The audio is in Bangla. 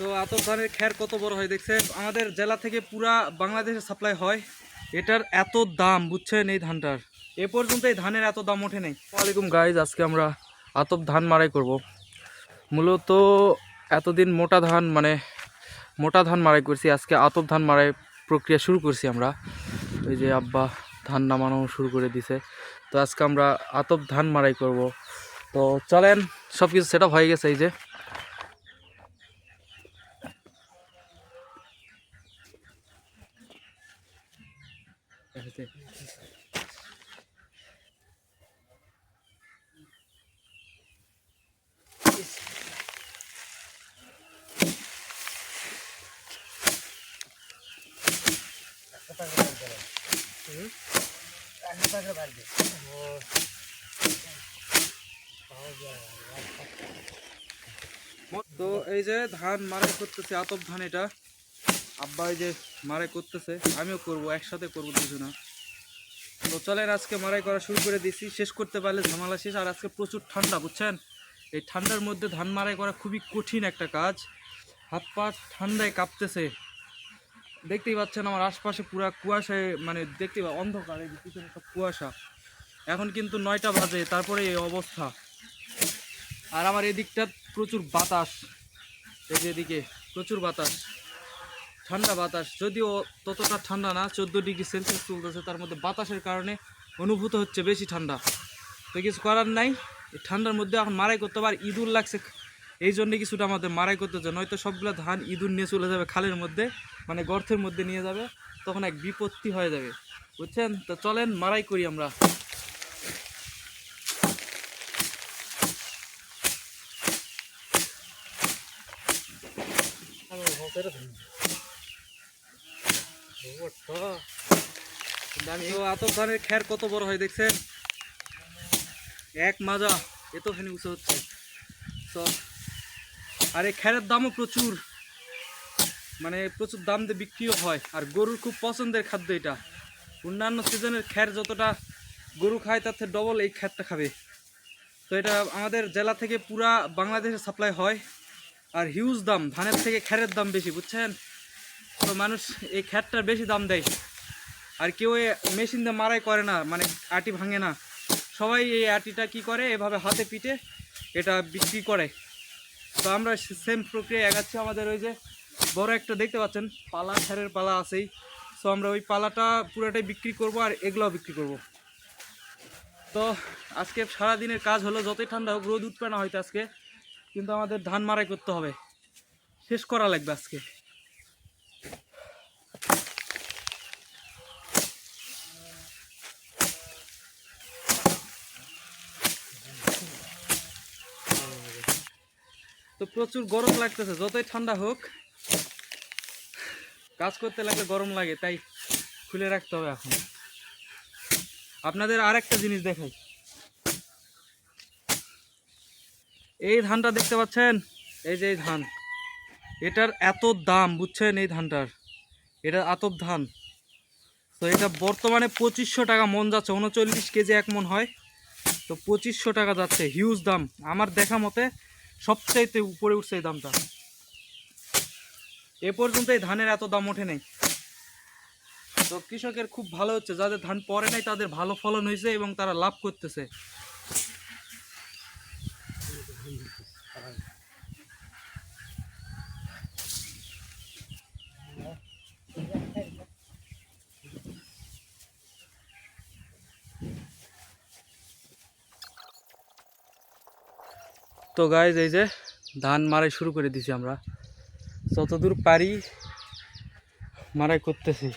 তো আতপ ধানের খ্যার কত বড় হয় দেখছেন? আমাদের জেলা থেকে পুরা বাংলাদেশে সাপ্লাই হয়। এটার এত দাম, বুঝছেন এই ধানটার? এ পর্যন্ত এই ধানের এত দাম ওঠে নেই। ওয়ালাইকুম গাইজ আজকে আমরা আতপ ধান মারাই করব। মূলত এতদিন মোটা ধান মানে মোটা ধান মারাই করছি। আজকে আতপ ধান মারাই প্রক্রিয়া শুরু করছি আমরা। ওই যে আব্বা ধান নামানো শুরু করে দিছে। তো আজকে আমরা আতপ ধান মারাই করব। তো চলেন সব কিছু সেট হয়ে গেছে এই যে। তো এই যে ধান মারাই করতেছে আতপ ধান এটা। আব্বা এই যে মারাই করতেছে, আমিও করব, একসাথে করব কিছু না। তো চলেন, আজকে মারাই করা শুরু করে দিছি। শেষ করতে পারলে ঝামেলা শেষ, আর আজকে প্রচুর ঠান্ডা, বুঝছেন? এই ঠান্ডার মধ্যে ধান মারাই করা খুবই কঠিন একটা কাজ। হাত পা ঠান্ডায় কাঁপতেছে। দেখতেই পাচ্ছেন আমার আশপাশে পুরা কুয়াশায় মানে দেখতে অন্ধকার, এই পিছনে সব কুয়াশা। এখন কিন্তু নয়টা বাজে, তারপরে এই অবস্থা। আর আমার এদিকটা প্রচুর বাতাস। এই যে এদিকে প্রচুর বাতাস। ঠান্ডা বাতাস, যদিও ততটা ঠান্ডা না, চোদ্দ ডিগ্রি সেলসিয়াস চলতেছে, তার মধ্যে বাতাসের কারণে অনুভূত হচ্ছে বেশি ঠান্ডা। তো কিছু করার নাই ঠান্ডার মধ্যে এখন মারাই করতে আর ইঁদুর লাগছে, এই জন্যে কিছুটা আমাদের মারাই করতে হচ্ছে, নয়তো সবগুলো ধান ইঁদুর নিয়ে চলে যাবে খালের মধ্যে মানে গর্তের মধ্যে নিয়ে যাবে, তখন এক বিপত্তি হয়ে যাবে। বুঝছেন? তো চলেন, মারাই করি আমরা। তো ধানের খ্যার কত বড় হয় দেখছেন? এক মাজা, এতখানি উঁচু হচ্ছে। তো, আর এই খ্যারের দামও প্রচুর। মানে প্রচুর দাম দিয়ে বিক্রিও হয়। আর গরুর খুব পছন্দের খাদ্য এটা। অন্যান্য সিজনের খ্যার যতটা গরু খায়, তার থেকে ডবল এই খ্যারটা খাবে। তো এটা আমাদের জেলা থেকে পুরা বাংলাদেশে সাপ্লাই হয়। আর হিউজ দাম, ধানের থেকে খ্যারের দাম বেশি, বুঝছেন? তো মানুষ এই খ্যারটার বেশি দাম দেয়। আর কেউ মেশিন দিয়ে মারাই করে না মানে আটি ভাঙে না। সবাই এই আটিটা কি করে? এভাবে হাতে পিটে এটা বিক্রি করে। তো আমরা সেম প্রক্রিয়া এগাচ্ছি আমাদের ওই যে বড় একটা দেখতে পাচ্ছেন, পালা খ্যারের পালা আছেই। সো আমরা ওই পালাটা পুরোটাই বিক্রি করব আর এগুলোও বিক্রি করব। তো আজকে সারা দিনের কাজ হলো যতই ঠান্ডা হোক, রোদ উঠবে না হয়তো আজকে, কিন্তু আমাদের ধান মারাই করতে হবে। শেষ করা লাগবে আজকে। তো প্রচুর গরম লাগতেছে, যতই ঠান্ডা হোক। কাজ করতে লাগলে গরম লাগে, তাই খুলে রাখতে হবে এখন। আপনাদের আর একটা জিনিস দেখাই। এই ধানটা দেখতে পাচ্ছেন? এই যে এই ধান। এটার এত দাম, বুঝছেন এই ধানটার? এটা আতপ ধান। তো এটা বর্তমানে পঁচিশশো টাকা মন যাচ্ছে, উনচল্লিশ কেজি এক মন হয়। তো পঁচিশশো টাকা যাচ্ছে হিউজ দাম। আমার দেখা মতে সবচাইতে উপরে উঠছে এই দামটা। এ পর্যন্ত এই ধানের এত দাম ওঠে নাই। তো কৃষকের খুব ভালো হচ্ছে, যাদের ধান পরে নাই তাদের ভালো ফলন হয়েছে এবং তারা লাভ করতেছে। তো গাইজ এই যে ধান মারাই শুরু করে দিছি আমরা। যতদূর পারি মারাই করতেছি।